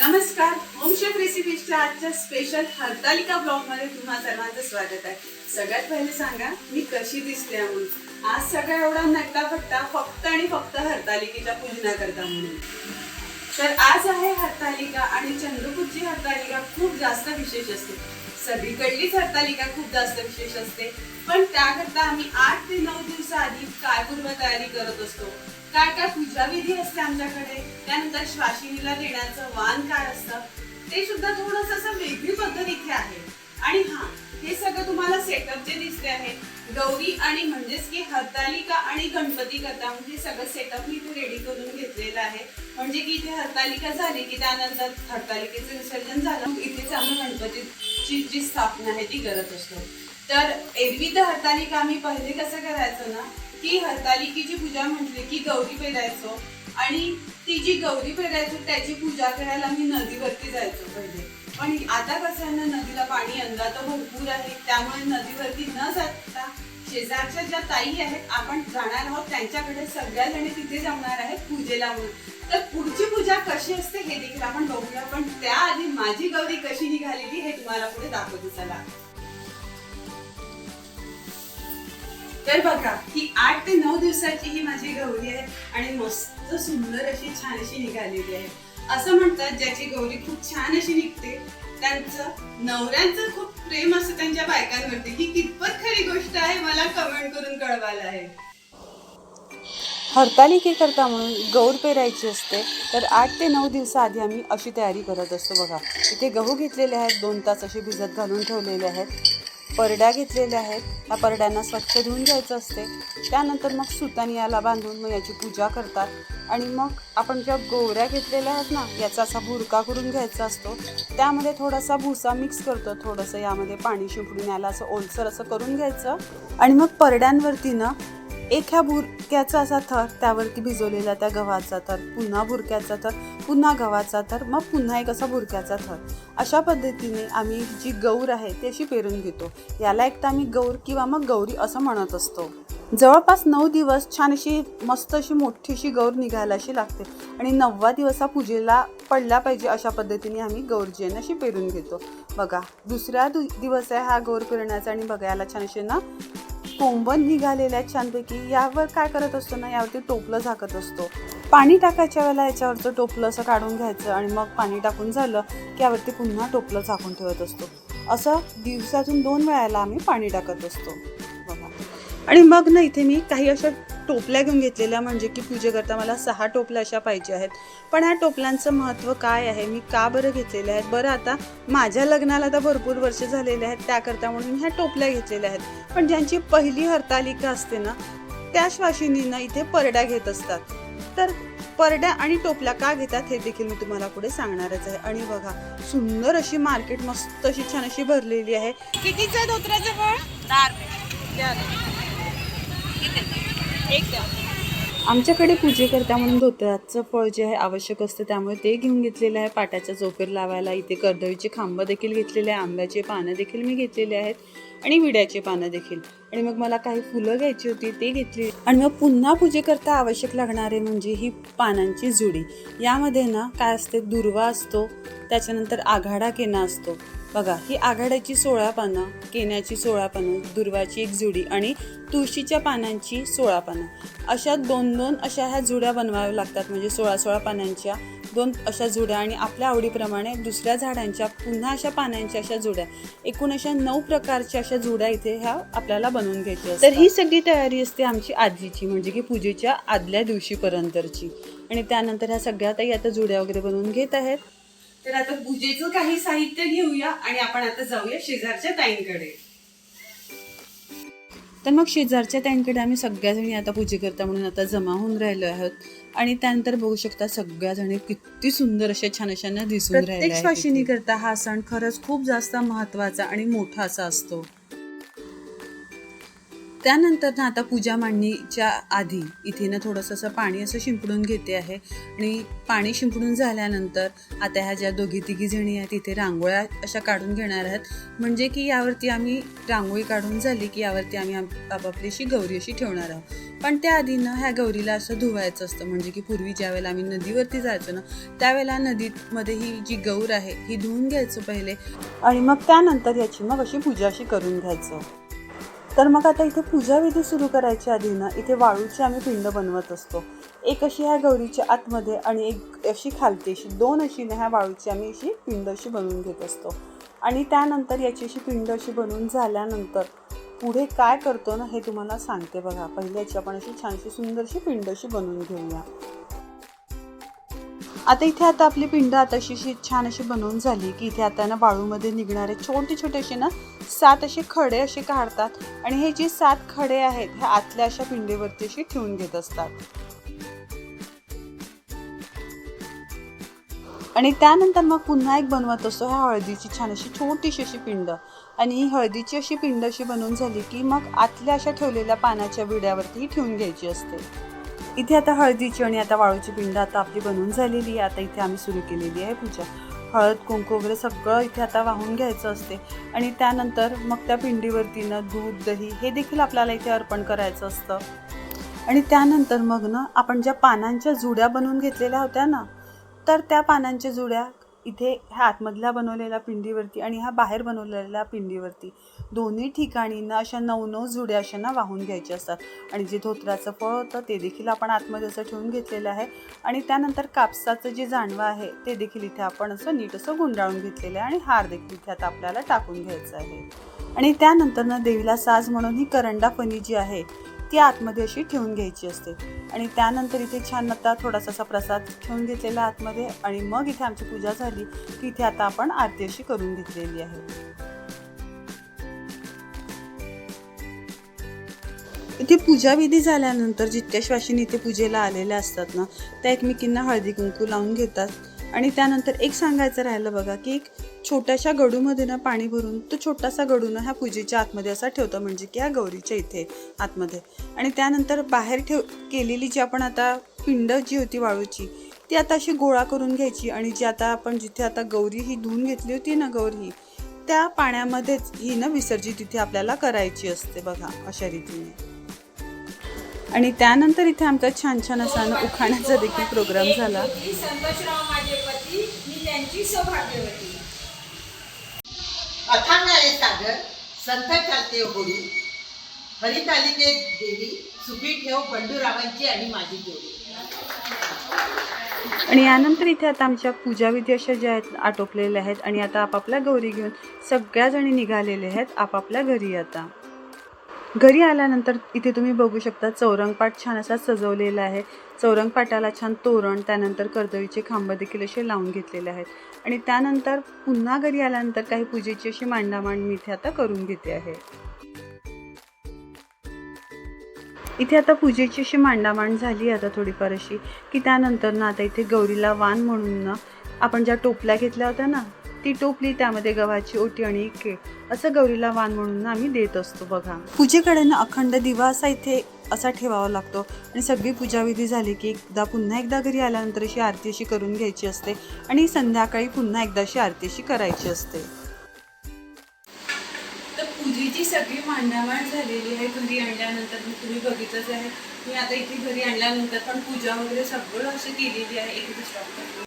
नमस्कार. होमशेफ रेसिपीजच्या आजच्या स्पेशल हरतालिका ब्लॉगमध्ये तुम्हा सर्वांचं स्वागत आहे. सगळ्यात पहिले सांगा मी कशी दिसते म्हणून? आज सगळा एवढा नट्टापट्टा फक्त आणि फक्त हरतालिकेच्या पूजना करता म्हणून. तर आज आहे हरतालिका आणि चंद्रपूरची हरतालिका खूप जास्त विशेष असते. सगळीकडलीच हरतालिका खूप जास्त विशेष असते. पण त्याकरता आम्ही आठ ते नऊ दिवसाआधी काय पूर्व तयारी करत असतो? काय काय पूजाविधी असते आमच्याकडे? त्यानंतर श्वासिनीला देण्याचं वाण काय असतं? ते सुद्धा थोडस असं वेगळी पद्धत इथे आहे. आणि हा हे सगळं तुम्हाला सेटअप जे दिसते आहे गौरी आणि म्हणजेच की हरतालिका आणि गणपती करता म्हणजे सगळं सेटअप मी इथे रेडी करून घेतलेलं आहे. म्हणजे की इथे हरतालिका झाली की त्यानंतर हरतालिकेचं विसर्जन झालं इथेच आम्ही गणपतीची जी स्थापना आहे ती करत असतो. तर एरवी तर हरतालिका आम्ही पहिले कसं करायचं ना की हरतालिकेची पूजा म्हटली की गौरी पेरायचो आणि ती जी गौरी पेरायचो त्याची पूजा करायला मी नदीवरती जायचो पहिले. पण आता कसं आहे ना नदीला पाणी यंदा तर भरपूर आहे त्यामुळे नदीवरती न जाता शेजारच्या ज्या ताई आहेत आपण जाणार आहोत त्यांच्याकडे सगळ्या जणी तिथे जमणार आहेत पूजेला म्हणून. तर पुढची पूजा कशी असते हे देखील आपण बघूया पण त्याआधी माझी गौरी कशी निघालेली हे तुम्हाला पुढे दाखवते चला. तर बघा ही आठ ते नऊ दिवसाची ही माझी गौरी आहे आणि मस्त सुंदर अशी छान अशी निघालेली आहे. असं म्हणतात ज्याची गौरी खूप छान अशी निघते त्यांचं नवऱ्यांचं खूप प्रेम असतं त्यांच्या बायकांवरती. ही कितपत खरी गोष्ट आहे मला कमेंट करून कळवायला आहे. हरतालिकेकरता म्हणून गौर पेरायची असते तर आठ ते नऊ दिवसाआधी आम्ही अशी तयारी करत असतो बघा. इथे गहू घेतलेले आहेत दोन तास असे भिजत घालून ठेवलेले आहेत. परड्या घेतलेल्या आहेत. त्या परड्यांना स्वच्छ धुवून घ्यायचं असते. त्यानंतर मग सुतानी याला बांधून मग याची पूजा करतात. आणि मग आपण ज्या गोवऱ्या घेतलेल्या आहेत ना याचा असा भुरका करून घ्यायचा असतो. त्यामध्ये थोडासा भुसा मिक्स करतो. थोडंसं यामध्ये पाणी शिंपडून याला असं ओलसर असं करून घ्यायचं. आणि मग परड्यांवरती ना एक ह्या भुरक्याचा असा थर त्यावरती भिजवलेला त्या गव्हाचा थर पुन्हा भुरक्याचा थर पुन्हा गव्हाचा थर मग पुन्हा एक असा भुरक्याचा थर. अशा पद्धतीने आम्ही जी गौर आहे ती अशी पेरून घेतो. याला एक तर आम्ही गौर किंवा मग गौरी असं म्हणत असतो. जवळपास नऊ दिवस छान अशी मस्त अशी मोठी अशी गौर निघायला अशी लागते आणि नववा दिवस हा पूजेला पडला पाहिजे अशा पद्धतीने आम्ही गौर अशी पेरून घेतो. बघा दुसऱ्या दु दिवस आहे हा गौर पेरण्याचा आणि बघा याला छान असे ना कोंबन निघालेल्या छानपैकी यावर काय करत असतो ना यावरती टोपलं झाकत असतो. पाणी टाकायच्या वेळेला याच्यावरचं टोपलं असं काढून घ्यायचं आणि मग पाणी टाकून झालं की यावरती पुन्हा टोपलं झाकून ठेवत असतो. असं दिवसातून दोन वेळाला आम्ही पाणी टाकत असतो. बघा. आणि मग ना इथे मी काही अशा टोपल्या घेऊन घेतलेल्या म्हणजे की पूजेकरता मला सहा टोपल्या अशा पाहिजे आहेत. पण ह्या टोपल्यांचं महत्त्व काय आहे? मी का बरं घेतलेले आहेत? बरं आता माझ्या लग्नाला तर भरपूर वर्ष झालेले आहेत त्याकरता म्हणून ह्या टोपल्या घेतलेल्या आहेत. पण ज्यांची पहिली हरतालिका असते ना त्या श्वासिनीनं इथे परड्या घेत असतात. तर परड्या आणि टोपल्या का घेतात हे देखील मी तुम्हाला पुढे सांगणारच आहे. आणि बघा सुंदर अशी मार्केट मस्त अशी छान अशी भरलेली आहे. कितीचं धोत्राचं फळ? आमच्याकडे पूजेकरता म्हणून धोतराचं फळ जे आहे आवश्यक असतं त्यामुळे ते घेऊन घेतलेलं आहे. पाटाच्या जोपेर लावायला इथे कर्दळीचे खांब देखील घेतलेले आहे आंब्याचे पानं देखील मी घेतलेले आहेत. आणि विड्याचे पानं देखील. आणि मग मला काही फुलं घ्यायची होती ते घेतली. आणि मग पुन्हा पूजेकरता आवश्यक लागणारे म्हणजे ही पानांची जुडी. यामध्ये ना काय असते दुर्वा असतो त्याच्यानंतर आघाडा केना असतो. बघा ही आघाड्याची सोळा पानं केन्याची सोळा पानं दुर्वाची एक जुडी आणि तुळशीच्या पानांची सोळा पानं. अशा दोन दोन अशा ह्या जुड्या बनवाव्या लागतात म्हणजे सोळा सोळा पानांच्या दोन अशा जुड्या आणि आपल्या आवडीप्रमाणे दुसऱ्या झाडांच्या पुन्हा अशा पानांच्या अशा जुड्या. एकूण अशा नऊ प्रकारच्या अशा जुड्या इथे ह्या आपल्याला बनवून घ्यायच्या. तर ही सगळी तयारी असते आमची आधीची म्हणजे की पूजेच्या आदल्या दिवशीपर्यंतची. आणि त्यानंतर ह्या सगळ्या ताई आता जुड्या वगैरे बनवून घेत आहेत. तर आता पूजेचं काही साहित्य घेऊया आणि आपण आता जाऊया शेजारच्या ताईंकडे. तर मग शेजारच्या त्यांकडे आम्ही सगळ्याजणी आता पूजे करता म्हणून आता जमा होऊन राहिलो आहोत आणि त्यानंतर बघू शकता सगळ्याजणी किती सुंदर अशा छान अशांना दिसून प्रत्येक राहिल्या. करता हा सण खरंच खूप जास्त महत्त्वाचा आणि मोठा असा असतो त्यानंतर ना आता पूजा मांडणीच्या आधी इथे ना थोडंसं असं पाणी असं शिंपडून घेते आहे. आणि पाणी शिंपडून झाल्यानंतर आता ह्या ज्या दोघी तिघी जणी आहेत इथे रांगोळ्या अशा काढून घेणार आहेत. म्हणजे की यावरती आम्ही रांगोळी काढून झाली की यावरती आम्ही आपापली अशी गौरी अशी ठेवणार आहोत. पण त्याआधी ना ह्या गौरीला असं धुवायचं असतं. म्हणजे की पूर्वी ज्या वेळेला आम्ही नदीवरती जायचो ना त्यावेळेला नदीमध्ये ही जी गौर आहे ही धुवून घ्यायचं पहिले. आणि मग त्यानंतर याची मग अशी पूजा अशी करून घ्यायचं. तर मग आता इथे पूजाविधी सुरू करायच्या आधी ना इथे वाळूची आम्ही पिंड बनवत असतो. एक अशी ह्या गौरीच्या आतमध्ये आणि एक अशी खालती अशी दोन अशी ना ह्या वाळूची आम्ही अशी पिंड अशी बनवून घेत असतो. आणि त्यानंतर याची अशी पिंड अशी बनवून झाल्यानंतर पुढे काय करतो ना हे तुम्हाला सांगते बघा. पहिल्याची आपण अशी छानशी सुंदरशी पिंड अशी बनवून घेऊया. आता इथे आता आपली पिंड आता अशी छान अशी बनवून झाली की इथे आता ना बाळूमध्ये निघणारे छोटे छोटे असे ना सात असे खडे असे काढतात. आणि हे जे सात खडे आहेत ह्या आतल्या अशा पिंडीवरती अशी ठेवून घेत असतात. आणि त्यानंतर मग पुन्हा एक बनवत असतो ह्या हळदीची छान अशी छोटीशी अशी पिंड. आणि ही हळदीची अशी पिंड अशी बनवून झाली की मग आतल्या अशा ठेवलेल्या पानाच्या विड्यावरती ठेवून घ्यायची असते. इथे आता हळदीची आणि आता वाळूची पिंड आता आपली बनवून झालेली आहे. आता इथे आम्ही सुरू केलेली आहे पूजा. हळद कुंकू वगैरे सगळं इथे आता वाहून घ्यायचं असते. आणि त्यानंतर मग त्या पिंडीवरती ना दूध दही हे देखील आपल्याला इथे अर्पण करायचं असतं. आणि त्यानंतर मग ना आपण ज्या पानांच्या जुड्या बनवून घेतलेल्या होत्या ना तर त्या पानांच्या जुड्या इथे ह्या आतमधल्या बनवलेल्या पिंडीवरती आणि ह्या बाहेर बनवलेल्या पिंडीवरती दोन्ही ठिकाणी ना अशा नऊ नऊ जुड्या अशा ना वाहून घ्यायच्या असतात. आणि जे धोत्राचं फळ होतं ते देखील आपण आतमध्ये असं ठेवून घेतलेलं आहे. आणि त्यानंतर कापसाचं जे जाणवं आहे ते देखील इथे आपण असं नीट असं गुंडाळून घेतलेलं आहे आणि हार देखील इथे आता आपल्याला टाकून घ्यायचं आहे. आणि त्यानंतर ना देवीला साज म्हणून ही करंडा फणी जी आहे ती आतमध्ये अशी ठेवून घ्यायची असते. आणि त्यानंतर इथे छान आता थोडासा असा प्रसाद ठेवून घेतलेला आतमध्ये आणि मग इथे आमची पूजा झाली की इथे आता आपण आरती अशी करून घेतलेली आहे. इथे पूजाविधी झाल्यानंतर जितक्या श्वासिनी इथे पूजेला आलेल्या असतात ना त्या एकमेकींना हळदी कुंकू लावून घेतात. आणि त्यानंतर एक सांगायचं राहिलं बघा की एक छोट्याशा गडूमध्ये ना पाणी भरून तो छोटासा गडू ना ह्या पूजेच्या आतमध्ये असा ठेवतो म्हणजे की ह्या गौरीच्या इथे आतमध्ये. आणि त्यानंतर बाहेर ठेव केलेली जी आपण आता पिंड जी होती वाळूची ती आता अशी गोळा करून घ्यायची आणि जी आता आपण जिथे आता गौरी ही धुवून घेतली होती ना गौरी त्या पाण्यामध्येच ही ना विसर्जित तिथे आपल्याला करायची असते बघा अशा रीतीने. आणि त्यानंतर इथे आमचा छान छान असा उखाण्याचा देखील प्रोग्राम झाला होती संतोषराव माझे पती मी त्यांची सौभाग्यवती. अथांग आहे सागर संत चालते गुरु हरितालिके देवी सुखी ठेव बंडूरावांची आणि माझी जोडी. आणि यानंतर इथे आता आमच्या पूजाविधी अशा ज्या आहेत आटोपलेल्या आहेत आणि आता आपापल्या गौरी घेऊन सगळ्या जणी निघालेले आहेत आपापल्या घरी आता. घरी आल्यानंतर इथे तुम्ही बघू शकता चौरंगपाट छान असा सजवलेला आहे. चौरंगपाटाला छान तोरण त्यानंतर कर्दळीचे खांब देखील असे लावून घेतलेले आहेत. आणि त्यानंतर पुन्हा घरी आल्यानंतर काही पूजेची अशी मांडामांड मी इथे आता करून घेते आहे. इथे आता पूजेची अशी मांडामांड झाली आता थोडीफार अशी की त्यानंतर ना आता इथे गौरीला वाण म्हणून ना आपण ज्या टोपल्या घेतल्या होत्या ना ती टोपली त्यामध्ये गव्हाची ओटी आणि एक केळ असं गौरीला वाण म्हणून आम्ही देत असतो बघा. पूजेकडे ना अखंड दिवा असा इथे असा ठेवावा लागतो आणि सगळी पूजाविधी झाली की एकदा पुन्हा एकदा घरी आल्यानंतर अशी आरती अशी करून घ्यायची असते आणि संध्याकाळी पुन्हा एकदा अशी आरती अशी करायची असते. तर पूजेची सगळी मांडामांड झालेली आहे घरी आणल्यानंतर मी तुम्ही बघितलंच आहे. मी आता इथे घरी आणल्यानंतर पण पूजा वगैरे सगळं अशी केलेली आहे एक दुसरा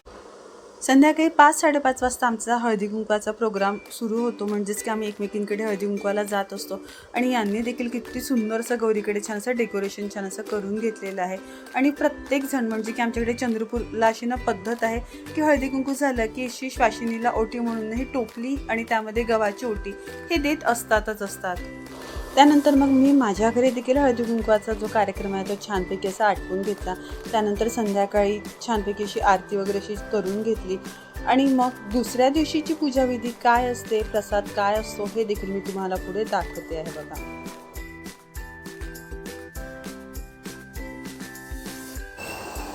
संध्याकाळी पाच साडेपाच वाजता आमचा हळदी कुंकवाचा प्रोग्राम सुरू होतो. म्हणजेच की आम्ही एकमेकींकडे हळदी कुंकवाला जात असतो. आणि यांनी देखील किती सुंदर असं गौरीकडे छान असं डेकोरेशन छान असं करून घेतलेलं आहे. आणि प्रत्येक जण म्हणजे की आमच्याकडे चंद्रपूरला अशी ना पद्धत आहे की हळदी कुंकू झालं की अशी श्वासिनीला ओटी म्हणून ही टोपली आणि त्यामध्ये गव्हाची ओटी हे देत असतातच असतात. त्यानंतर मग मी माझ्या घरी देखील हळदी कुंकवाचा जो कार्यक्रम आहे तो छानपैकी असा आटवून घेतला. त्यानंतर संध्याकाळी छानपैकी अशी आरती वगैरे अशी करून घेतली. आणि मग दुसऱ्या दिवशीची पूजाविधी काय असते प्रसाद काय असतो हे देखील मी तुम्हाला पुढे दाखवते आहे बघा.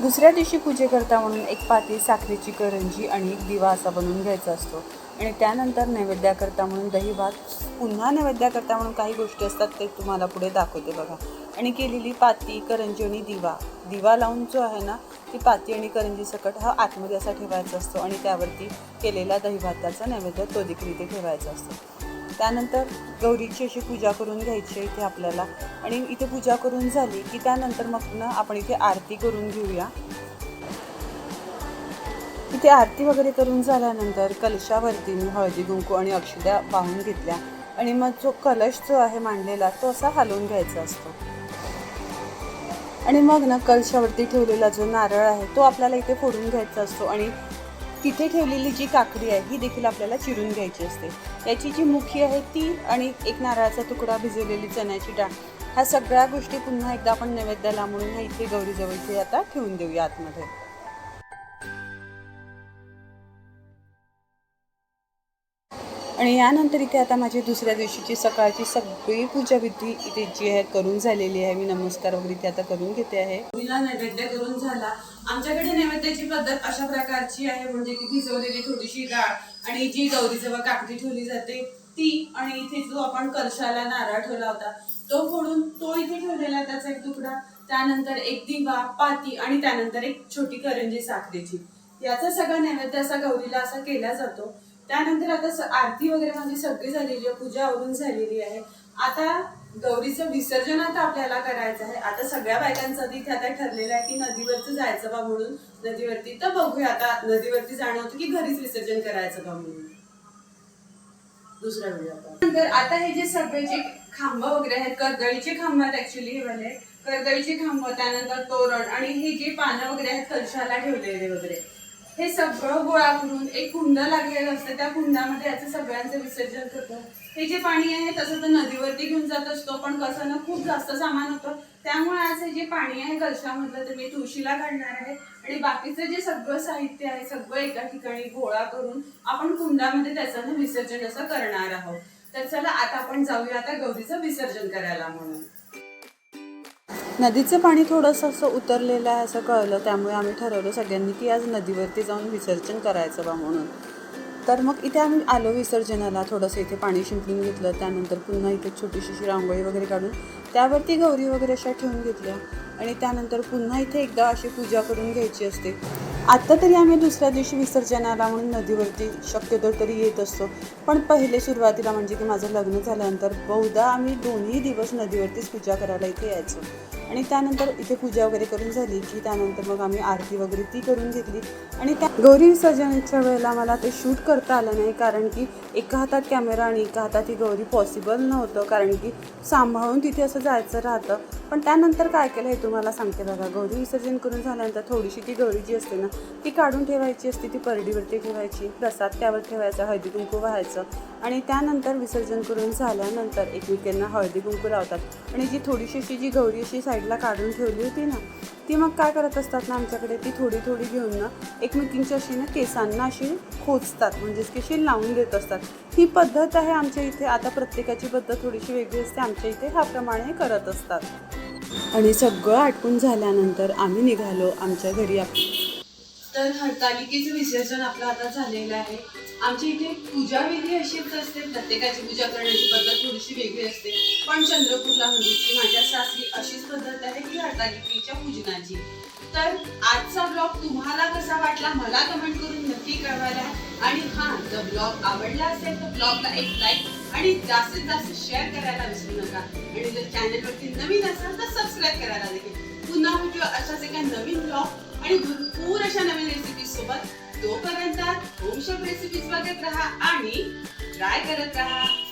दुसऱ्या दिवशी पूजेकरता म्हणून एक पाती साखरेची करंजी आणि एक दिवा असा बनवून घ्यायचा असतो. आणि त्यानंतर नैवेद्याकरता म्हणून दही भात पुन्हा नैवेद्याकरता म्हणून काही गोष्टी असतात ते तुम्हाला पुढे दाखवते बघा. आणि केलेली पाती करंजी आणि दिवा. दिवा लावून जो आहे ना ती पाती आणि करंजी सकट हा आतमध्ये असा ठेवायचा असतो आणि त्यावरती केलेला दही भाताचा नैवेद्य तो देखील इथे ठेवायचा असतो. त्यानंतर गौरीची अशी पूजा करून घ्यायची आहे इथे आपल्याला. आणि इथे पूजा करून झाली की त्यानंतर मग ना आपण इथे आरती करून घेऊया. तिथे आरती वगैरे करून झाल्यानंतर कलशावरती मी हळदी कुंकू आणि अक्षद्या वाहून घेतल्या. आणि मग जो कलश जो आहे मांडलेला तो असा हलवून घ्यायचा असतो. आणि मग ना कलशावरती ठेवलेला जो नारळ आहे तो आपल्याला इथे फोडून घ्यायचा असतो. आणि तिथे ठेवलेली जी काकडी आहे ही देखील आपल्याला चिरून घ्यायची असते. याची जी मुखी आहे ती आणि एक नारळाचा तुकडा भिजवलेली चण्याची डाळ ह्या सगळ्या गोष्टी पुन्हा एकदा आपण नैवेद्याला म्हणून ह्या इथे गौरीजवळ इथे आता ठेवून देऊया आतमध्ये. आणि यानंतर इथे आता माझी दुसऱ्या दिवशीची सकाळची सगळी पूजा विधी इथे जी आहे करून झालेली आहे. मी नमस्कार वगैरे इथे आता करून घेते आहे. मुलीला नैवेद्य करून झाला. आमच्याकडे नैवेद्याची पद्धत अशा प्रकारची आहे म्हणजे की भिजवलेली थोडीशी डाळ आणि जी गौरी जेव्हा काकडी ठेवली जाते ती आणि इथे जो आपण कलशाला नारळ ठेवला होता तो फोडून तो इथे ठेवलेला त्याचा एक तुकडा त्यानंतर एक दिवा पाती आणि त्यानंतर एक छोटी करंजी साखरेची. याचा सगळा नैवेद्य असा गौरीला असा केला जातो. त्यानंतर आता आरती वगैरे माझी सगळी झालेली आहे पूजा आवरून झालेली आहे. आता गौरीचं विसर्जन आता आपल्याला करायचं आहे. आता सगळ्या बायकांचं तिथे आता ठरलेलं आहे की नदीवरती जायचं बा म्हणून. नदीवरती तर बघूया आता नदीवरती जाणं होतं की घरीच विसर्जन करायचं बा म्हणून. दुसरा व्हिडिओ नंतर आता हे जे सगळे जे खांब वगैरे आहेत कर्दळीचे खांब आहेत ऍक्च्युली हे वाले. कर्दळीचे खांब त्यानंतर तोरण आणि हे जे पानं वगैरे आहेत कलशाला ठेवलेले वगैरे. हे सगळं गोळा करून एक कुंड लागलेलं असतं. त्या कुंडामध्ये याचं सगळ्यांचं विसर्जन करतो. हे जे पाणी आहे तसं तर नदीवरती घेऊन जात असतो पण कसं ना खूप जास्त सामान होतं. त्यामुळे आज हे जे पाणी आहे कलशामधलं ते मी तुळशीला काढणार आहे. आणि बाकीचं जे सगळं साहित्य आहे सगळं एका ठिकाणी गोळा करून आपण कुंडामध्ये त्याचं विसर्जन असं करणार आहोत. तर चला आता आपण जाऊया आता गौरीचं विसर्जन करायला म्हणून. नदीचं पाणी थोडंसं असं उतरलेलं आहे असं कळलं त्यामुळे आम्ही ठरवलं सगळ्यांनी की आज नदीवरती जाऊन विसर्जन करायचं बा म्हणून. तर मग इथे आम्ही आलो विसर्जनाला थोडंसं इथे पाणी शिंपडून घेतलं त्यानंतर पुन्हा इथे छोटीशीशी रांगोळी वगैरे काढून त्यावरती गौरी वगैरे अशा ठेवून घेतल्या आणि त्यानंतर पुन्हा इथे एकदा अशी पूजा करून घ्यायची असते. आत्ता तरी आम्ही दुसऱ्या दिवशी विसर्जनाला म्हणून नदीवरती शक्यतो तरी येत असतो. पण पहिले सुरुवातीला म्हणजे की माझं लग्न झाल्यानंतर बहुधा आम्ही दोन्ही दिवस नदीवरतीच पूजा करायला इथे यायचो. आणि त्यानंतर इथे पूजा वगैरे करून झाली की त्यानंतर मग आम्ही आरती वगैरे ती करून घेतली. आणि त्या गौरी विसर्जनाच्या वेळेला मला ते शूट करता आलं नाही कारण की एका हातात कॅमेरा आणि एका हातात ही गौरी पॉसिबल नव्हतं कारण की सांभाळून तिथे असं जायचं राहतं. पण त्यानंतर काय केलं हे तुम्हाला सांगते बघा. गौरी विसर्जन करून झाल्यानंतर थोडीशी ती गौरी जी असते ना ती काढून ठेवायची असते ती परडीवरती ठेवायची प्रसाद त्यावर ठेवायचा हळदी कुंकू व्हायचं. आणि त्यानंतर विसर्जन करून झाल्यानंतर एकमेकांना हळदी कुंकू लावतात. आणि जी थोडीशी अशी जी गौरी अशी साईडला काढून ठेवली होती ना ती मग काय करत असतात ना आमच्याकडे ती थोडी थोडी घेऊन ना एकमेकींच्या अशी ना केसांना अशी खोचतात म्हणजेच की अशी लावून देत असतात. ही पद्धत आहे आमच्या इथे आता प्रत्येकाची पद्धत थोडीशी वेगळी असते आमच्या इथे ह्याप्रमाणे करत असतात. आणि सगळं आटपून झाल्यानंतर आम्ही निघालो आमच्या घरी. आप तर हरतालिकेचं विसर्जन आपलं आता झालेलं आहे. आमच्या इथे पूजा विधी अशीच असते प्रत्येकाची पूजा करण्याची पद्धत थोडीशी वेगळी असते. पण चंद्रपूरला म्हणजे माझ्या सासरी अशीच पद्धत आहे की हरतालिकेच्या पूजनाची. तर आजचा ब्लॉग तुम्हाला कसा वाटला मला कमेंट करून नक्की कळवायला. आणि हां जर ब्लॉग आवडला असेल तर ब्लॉगला एक लाईक आणि जास्तीत जास्त शेअर करायला विसरू नका. आणि जर चॅनलवरती नवीन असाल तर सबस्क्राईब करायला देखील. पुन्हा भेटू अशाच एका नवीन ब्लॉग आणि भरपूर अशा नवीन रेसिपी सोबत. तोपर्यंत होम शेफ रेसिपीज बघत राहा आणि ट्राय करत राहा.